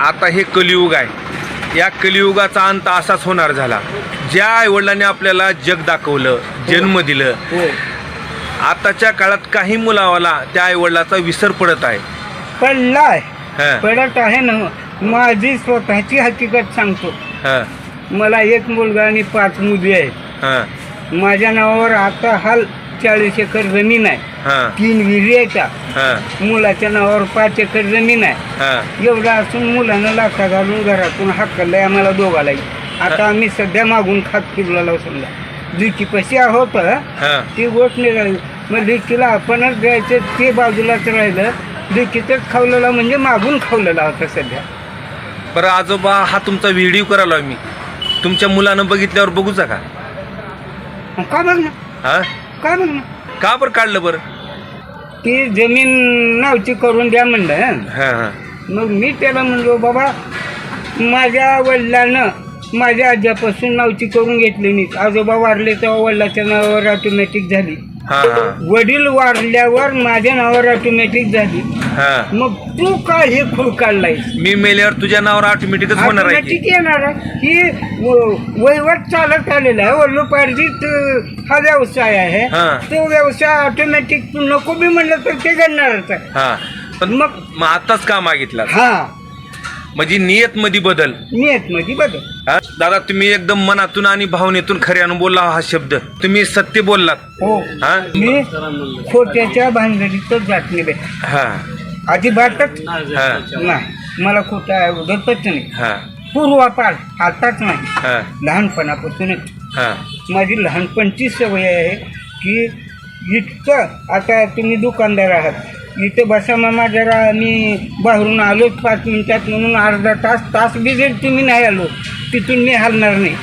आता हे कलियुग आहे. या कलियुगाचा अंत असाच होणार झाला. ज्या आईवडिलांनी आपल्याला जग दाखवलं जन्म दिलं हो. आताच्या काळात काही मुलावाला त्या आईवडिलाचा विसर पडत आहे. पडलाय. हं, पडत आहे ना. माझी स्वतःची हकीकत सांगतो. हं, मला एक मुलगा आणि पाच मुली आहेत. हं, माझ्या नावावर आता हाल चाळीस एकर जमीन आहे. हं, तीन विहिरी आहेत त्या. हं, मुलाच्या नावावर पाच एकर जमीन आहे. हं. एवढं असून मुलानं लाथा घालून घरातून हक्कलंय आम्हाला दोघालाही आता आम्ही सध्या मागून खात फिरलेलो समजा. लिची पैसे आहोत हं. ती गोष्ट निघाली मग लिचीला आपणच द्यायचं ते बाजूलाच राहिलं. लिचीतच खावलेला म्हणजे मागून खावलेला होता सध्या. बरं आजोबा हा तुमचा व्हिडिओ करायला मी. तुमच्या मुलानं बघितल्यावर बघूचा का मग का बघ ना हा? का बघ ना का बरं काढलं बरं? ती जमीन नावची करून द्या म्हणलं हां. हां मग मी त्याला म्हणलो बाबा माझ्या वडिलानं माझ्या आज्यापासून नावची करून घेतली नाही. आजोबा वारले तेव्हा वडिलाच्या नावावर ऑटोमॅटिक झाली. हां हां. वडील वारल्यावर माझ्या नावावर ऑटोमॅटिक झाली. हां. मग तू काय हे खूळ काढलाय. मी मेल्यावर तुझ्या नावावर ऑटोमॅटिकच होणार आहे. की. ऑटोमॅटिक येणार आहे. ही व- वहिवाट चालत आलेला आहे. वडिलोपार्जित अं, हा व्यवसाय आहे. हा. तो व्यवसाय ऑटोमॅटिक तू नको बी म्हणलं तर ते घडणारच आहे. हां. पण मग मग आताच का मागितला? हा. म्हणजे नियत मध्ये बदल. नियत मध्ये बदल. हा? दादा तुम्ही एकदम मनातून आणि भावनेतून खऱ्यानं बोलला हा शब्द. तुम्ही सत्य बोललात. हो. हा? मी खोट्याच्या भानगडीतच जात नाही. हा. अजिबातच हा. नाही. मला खोटं आवडतच नाही. हा. पूर्वापार आताच नाही. हा. लहानपणापासूनच. हा. माझी लहानपणची सवय आहे की इतकं आता तुम्ही दुकानदार आहात. इथे बसा मामा जरा मी बाहेरून आलोच पाच मिनिटात म्हणून अर्धा तास तास बी जर तुम्ही नाही आलो तिथून मी हलणार नाही.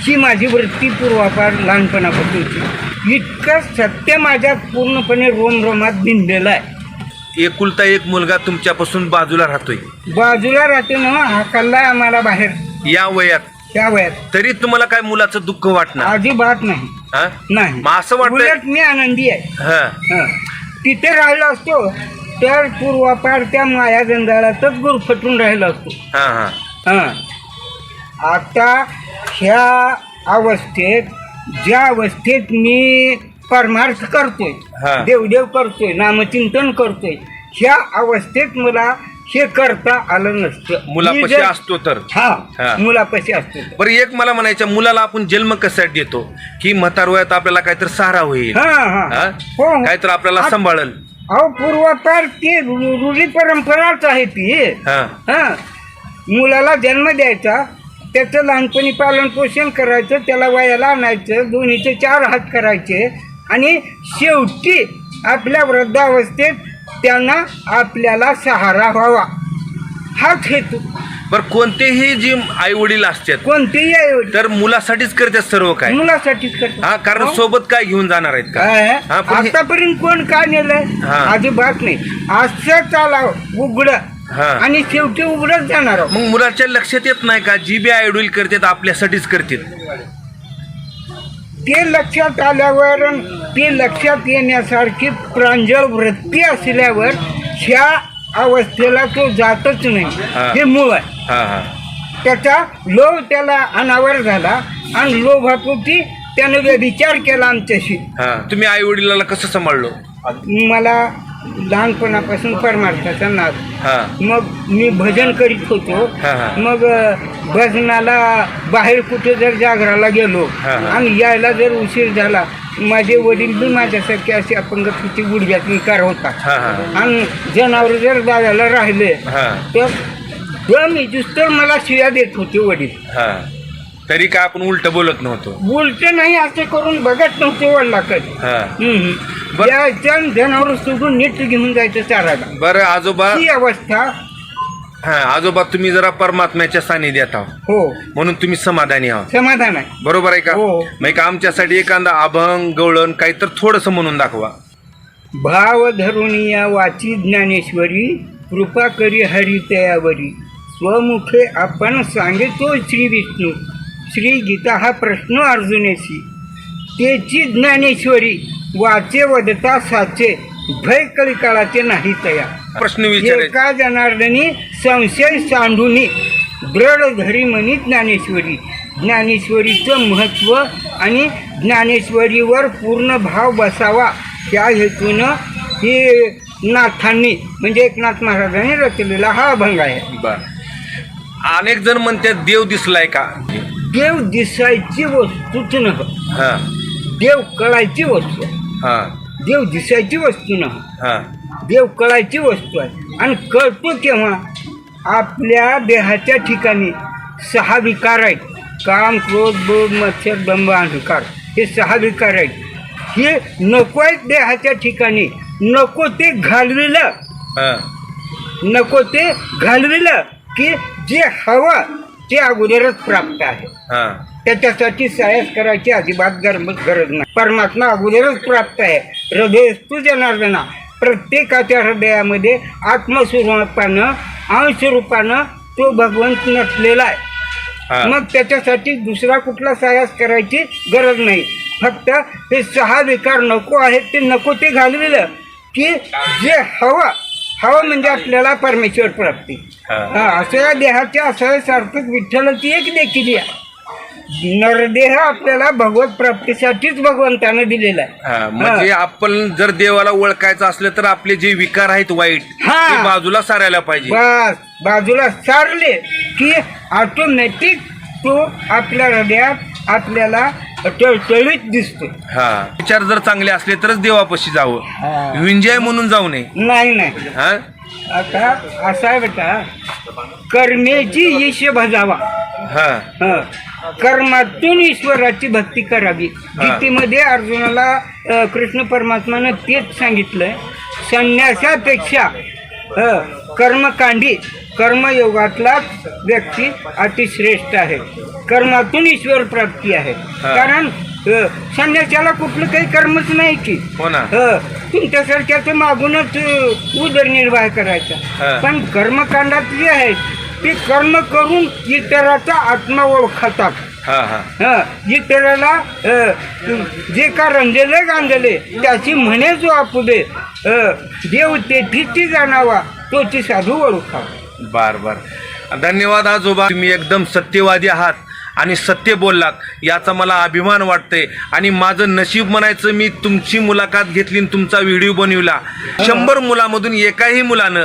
ही माझी वृत्ती पूर्वापार लहानपणापासूनची. इतकं सत्य माझ्यात पूर्णपणे रोमरोमात भिनलेलं आहे. एकुलता एक मुलगा तुमच्यापासून बाजूला राहतोय. बाजूला राहते ना हा कल्ला आम्हाला बाहेर. या वयात. त्या वयात. तरी तुम्हाला काय मुलाचं दुःख वाटणार? अजिबात नाही. हा? नाही. मग असं वाटतंय उलट मी आनंदी आहे. हा. हं. तिथे राहिलो असतो तर पूर्वापार त्या माया जंजाळातच गुरफटून राहिलो असतो. हा हा. हं. आता ह्या अवस्थेत ज्या अवस्थेत मी परमार्थ करतोय हा. देवदेव करतोय नामचिंतन करतोय. ह्या अवस्थेत मला हे करता आलं नसतं. मी मुलापाशी जर- असतो तर. हा हा. मुलापाशी असतो बरं एक मला म्हणायचं मुलाला आपण जन्म कशासाठी देतो? की म्हातार वयात आपल्याला काहीतरी सहारा होईल. हा हा. हा? हो हो. काहीतरी आपल्याला सांभाळल. अहो पूर्वापार ते रु- रूढी परंपराच आहे ती. हा. हा. मुलाला जन्म द्यायचा त्याचं लहानपणी पालन पोषण करायचं त्याला वयाला आणायचं दोन्हीचे चार हात करायचे आणि शेवटी आपल्या वृद्धावस्थेत त्यांना आपल्याला सहारा व्हावा हाच हेतू बरं कोणतेही जी आई वडील असतात कोणतेही ऐवजी तर मुलासाठीच करतात सर्व काय मुलासाठीच हा कारण हो. सोबत काय घेऊन जाणार आहेत का? हा, पण हे- आतापर्यंत कोण काय नेलंय हा. अजिबात नाही असं चालाव उघड हा. आणि शेवटी उघडच जाणार आहोत. मग मुलाच्या लक्षात येत नाही का जी बी आई वडील करतात आपल्यासाठीच करतात ते लक्षात आल्यावर ते लक्षात येण्यासारखी प्रांजळ वृत्ती असल्यावर ह्या अवस्थेला तो जातच. नाही. हे. मूळ आहे. हा हा. त्याचा लोभ त्याला अनावर झाला आणि लोभापोटी त्यानं व्यभिचार केला आमच्याशी. हा. तुम्ही आई वडिलाला कसं सांभाळलो? मला लहानपणापासून परमार्थाचा नाद. हा. मग मी भजन करीत होतो. हा, हा. मग अ, भजनाला बाहेर कुठे जर जागराला गेलो हा, हा. आणि यायला जर उशीर झाला माझे वडील बी माझ्यासारखे असे अपंगत्वाची गुडघ्यात विकार होता हा हा. आणि जनावर जर जायला राहिले हा. तर दम तर मला शिव्या देत होते वडील. हा. तरी काय आपण उलट बोलत नव्हतो. बोलते नाही असे करून बघत नव्हते वडिलाकडे हा. हम्म. बर- जनावर सोडून नीट घेऊन जायचं चाराला. बरं आजोबा. ही अवस्था हा आजोबा तुम्ही जरा परमात्म्याच्या सानिध्यात आहो हो. म्हणून तुम्ही समाधानी आहात. समाधान आहे. बरोबर आहे का? हो. मग एक आमच्यासाठी एखादा अभंग गवळण काही तर थोडस म्हणून दाखवा. भाव धरून या वाची ज्ञानेश्वरी कृपा करी हरितयावरी स्वमुखे आपण सांगितो श्री विष्णू. श्री गीता हा प्रश्न अर्जुनेशी. तेची ज्ञानेश्वरी वाचे वदता साचे भय कलिकाळाचे नाही तया. प्रश्न एका जनार्दनी संशय सांडूनी दृढ धरी म्हणी ज्ञानेश्वरी. ज्ञानेश्वरीचं महत्त्व आणि ज्ञानेश्वरीवर पूर्ण भाव बसावा त्या हेतूनं हे नाथांनी म्हणजे एकनाथ महाराजांनी रचलेला हा अभंग आहे. अनेक जण म्हणतात देव दिसलाय का? देव दिसायची वस्तूच नव्ह हा. देव कळायची वस्तू. आहे. हा. देव दिसायची वस्तू नव्ह हा. देव कळायची वस्तू आहे. आणि कळतो केव्हा आपल्या देहाच्या ठिकाणी सहा विकार आहेत. काम क्रोध बोध मत्सर दंभ अहंकार हे सहा विकार आहेत. हे नको आहेत देहाच्या ठिकाणी. नको ते घालविलं. हा. नको ते घालविलं की जे हवं ते अगोदरच प्राप्त आहे. हा. त्याच्यासाठी सायस करायची अजिबात गरज गरज नाही. परमात्मा अगोदरच प्राप्त आहे. हृदयस्तू जनार्दना प्रत्येकाच्या हृदयामध्ये आत्मस्वरूपानं अंशरूपानं तो भगवंत नटलेला आहे. मग त्याच्यासाठी दुसरा कुठला सायास करायची गरज नाही. फक्त हे सहा विकार नको आहेत ते नको ते घालविलं की जे हवं हवं म्हणजे आपल्याला परमेश्वर प्राप्ती. हा. हा, असं या देहाच्या असं सार्थक विठ्ठलाची एक देखील आहे नरदेह आपल्याला भगवत प्राप्तीसाठीच भगवंतानं दिलेला आहे. हा म्हणजे आपण जर देवाला ओळखायचं असलं तर आपले जे विकार आहेत वाईट हा. ते बाजूला सारायला पाहिजे. बस बाजूला सारले की ऑटोमॅटिक तो आपल्या हृदयात आपल्याला टळटळीत दिसतो. हा. विचार जर चांगले असले तरच देवापाशी जावं. विंजय म्हणून जाऊ नये. नाही नाही. हा? आता असा आहे बेटा कर्मेची ईश भजावा. हा. हं. कर्मातून ईश्वराची भक्ती करावी. हा. गीतेमध्ये अर्जुनाला अ, कृष्ण परमात्मानं तेच सांगितलंय. संन्यासापेक्षा अ, कर्मकांडी कर्मयोगातला व्यक्ती अतिश्रेष्ठ आहे. कर्मातून ईश्वर प्राप्ती आहे. कारण संन्यासाला कुठलं काही कर्मच नाही की. हो ना. ह, तुमच्यासारख्याचं मागूनच उदरनिर्वाह करायचा. पण कर्मकांडात जे आहेत ते कर्म करून इतराचा आत्मा ओळखतात. हा हा. ह, इतराला जे का रंजले गांजले त्याची म्हणे जो आपुदे देव तेथीची जाणावा तोची साधू ओळखावा. बर बर. धन्यवाद आजोबा तुम्ही एकदम सत्यवादी आहात आणि सत्य बोललात याचा मला अभिमान वाटतंय. आणि माझं नशीब म्हणायचं मी तुमची मुलाखत घेतली आणि तुमचा व्हिडिओ बनविला. शंभर मुलामधून एकाही मुलानं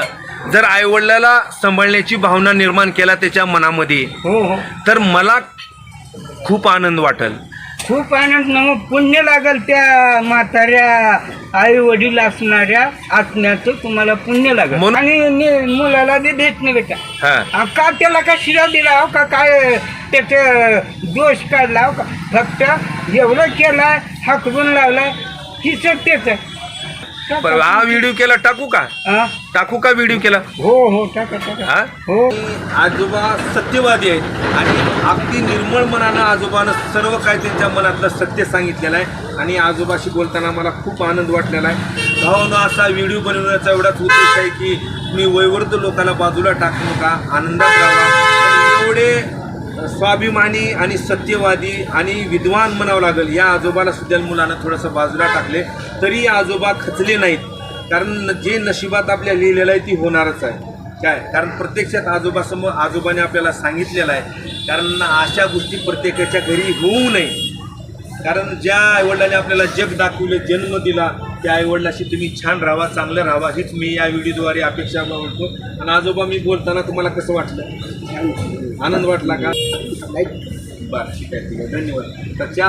जर आईवडिलाला सांभाळण्याची भावना निर्माण केला त्याच्या मनामध्ये हो हो. तर मला खूप आनंद वाटेल. खूप आनंद. मग पुण्य लागल त्या म्हाताऱ्या आई वडील असणाऱ्या आत्म्याचं तुम्हाला पुण्य लागल. म्हणून- आणि नि- मुलाला ते देत नाही बेटा हा. का त्याला का शिरा दिला? हो का काय त्याचं दोष काढला? हो का फक्त एवढं केलाय हाकलून लावलाय ही सत्यच आहे पण हा व्हिडिओ केला टाकू का? हा? टाकू का व्हिडिओ केला? हो हो टाका टाका. हा? हो. आजोबा सत्यवादी आहेत. आणि अगदी निर्मळ मनानं आजोबानं सर्व काय त्यांच्या मनातलं सत्य सांगितलेलं आहे. आणि आजोबाशी बोलताना मला खूप आनंद वाटलेला आहे. भावानं असा व्हिडिओ बनवण्याचा एवढाच उद्देश आहे की मी वयवर्ध लोकांना बाजूला टाकू नका. आनंदात राहा. एवढे स्वाभिमानी आणि सत्यवादी आणि विद्वान म्हणावं लागेल. या आजोबाला सुद्धा मुलानं थोडंसं बाजूला टाकले. तरी आजोबा खचले नाहीत. कारण जे नशिबात आपल्या लिहिलेलं आहे ती होणारच आहे. काय? कारण प्रत्यक्षात आजोबासमोर आजोबाने आपल्याला सांगितलेलं आहे. कारण अशा गोष्टी प्रत्येकाच्या घरी होऊ नये. कारण ज्या आईवडिलांनी आपल्याला जग दाखवले जन्म दिला त्या आईवडिलाशी तुम्ही छान राहा चांगलं राहा. हीच मी या व्हिडिओद्वारे अपेक्षा मागतो आणि आजोबा मी बोलताना तुम्हाला कसं वाटलं? आनंद वाटला का? बरं ठीक आहे ठीक आहे. धन्यवाद. तर त्या